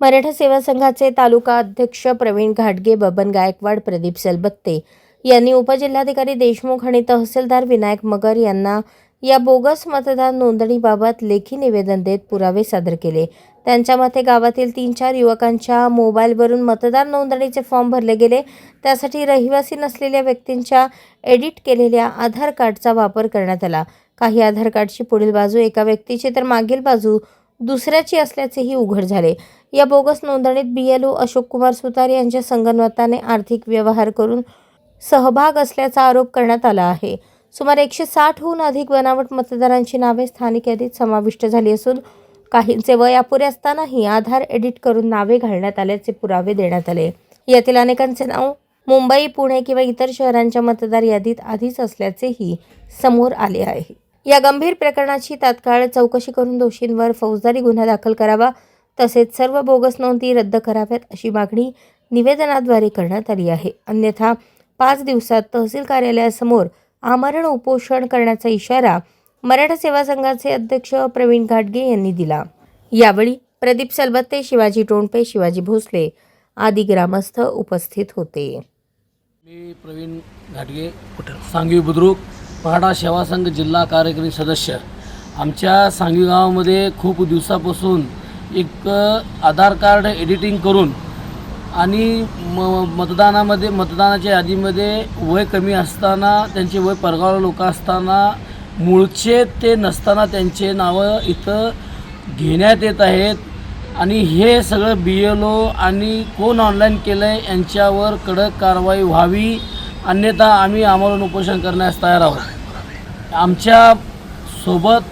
मराठा सेवा संघाचे तालुका अध्यक्ष प्रवीण घाटगे बबन गायकवाड प्रदीप सलबत्ते यांनी उपजिल्हाधिकारी देशमुख आणि तहसीलदार विनायक मगर यांना या बोगस मतदार नोंदणीबाबत लेखी निवेदन देत पुरावे सादर केले. त्यांच्या मते गावातील तीन चार युवकांच्या मोबाईलवरून मतदार नोंदणीचे फॉर्म भरले गेले. त्यासाठी रहिवासी नसलेल्या व्यक्तींच्या एडिट केलेल्या आधार कार्डचा वापर करण्यात आला. काही आधार कार्डची पुढील बाजू एका व्यक्तीची तर मागील बाजू दुसऱ्याची असल्याचेही उघड झाले. या बोगस नोंदणीत B L O Ashok Kumar Sutar यांच्या संगनमताने आर्थिक व्यवहार करून सहभाग असल्याचा आरोप करण्यात आला आहे. सुमारे एकशे साठहून अधिक बनावट मतदारांची नावे स्थानिक यादीत समाविष्ट झाली असून काहींचे वय अपुरे असतानाही आधार एडिट करून नावे घालण्यात आल्याचे पुरावे देण्यात आले. यातील अनेकांचे नाव मुंबई पुणे किंवा इतर शहरांच्या मतदार यादीत आधीच असल्याचेही समोर आले आहे. या गंभीर प्रकरणाची तात्काळ चौकशी करून दोषींवर फौजदारी गुन्हा दाखल करावा तसेच सर्व बोगस नोंदी रद्द कराव्यात अशी मागणी निवेदनाद्वारे करण्यात आली आहे. अन्यथा पाच दिवसात तहसील कार्यालयासमोर आमरण उपोषण करण्याचा इशारा मराठा सेवा संघाचे अध्यक्ष प्रवीण घाटगे यांनी दिला. यावेळी प्रदीप सलबत्ते शिवाजी टोंडपे शिवाजी भोसले आदी ग्रामस्थ उपस्थित होते. मी प्रवीण घाटगे सांगवी बुद्रुक. पहाडा सेवा संघ जिल्हा कार्यकारी सदस्य. आमच्या सांगवी गावामध्ये खूप दिवसापासून एक आधार कार्ड एडिटिंग करून आणि म मतदानामध्ये मतदानाच्या यादीमध्ये वय कमी असताना त्यांचे वय परगाव लोक असताना मूळचे ते नसताना त्यांचे नावं इथं घेण्यात येत आहेत. आणि हे सगळं बी एल ओ आणि कोण ऑनलाईन केलं आहे यांच्यावर कडक कारवाई व्हावी. अन्यथा आम्ही आमरण उपोषण करण्यास तयार आहोत. आमच्यासोबत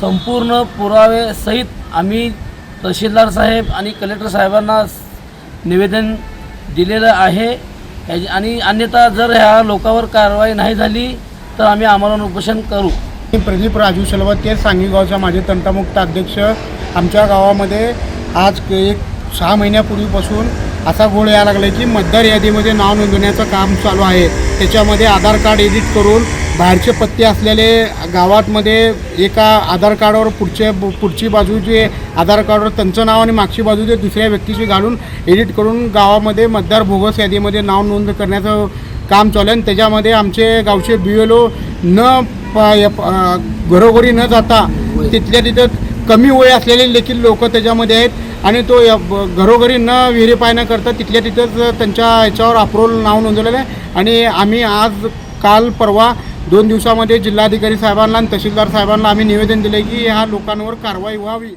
संपूर्ण पुरावे सहित आम्ही तहसीलदार साहेब आणि कलेक्टर साहेबांना निवेदन दिलेलं आहे. आणि अन्यथा जर ह्या लोकांवर कारवाई नाही झाली तर आम्ही आमरण उपोषण करू. मी प्रदीप राजू शलवते सांगवी गावचा माझे तंटामुक्त अध्यक्ष. आमच्या गावामध्ये आज एक सहा महिन्यापूर्वीपासून असा घोळ यायला लागला की मतदार यादीमध्ये नाव नोंदवण्याचं काम चालू आहे. त्याच्यामध्ये आधार कार्ड एडिट करून बाहेरचे पत्ते असलेले गावातमध्ये एका आधार कार्डावर पुढचे पुढची बाजू जे आधार कार्डवर त्यांचं नाव आणि मागची बाजू ते दुसऱ्या व्यक्तीची घालून एडिट करून गावामध्ये मतदार भोगस यादीमध्ये नाव नोंद करण्याचं काम चालू आहे. आणि त्याच्यामध्ये आमचे गावचे बी एल ओ न प- य- घरोघरी न जाता तिथल्या तिथं कमी वय असलेले देखील लोक त्याच्यामध्ये आहेत. आणि तो घरोघरी न व्हेरीफाय न करता तिथल्या तिथंच त्यांच्या ह्याच्यावर अप्रोल नाव नोंदवलेलं आहे. आणि आम्ही आज काल परवा दोन दिवसामध्ये जिल्हाधिकारी साहेबांना आणि तहसीलदार साहेबांना आम्ही निवेदन दिले की ह्या लोकांवर कारवाई व्हावी.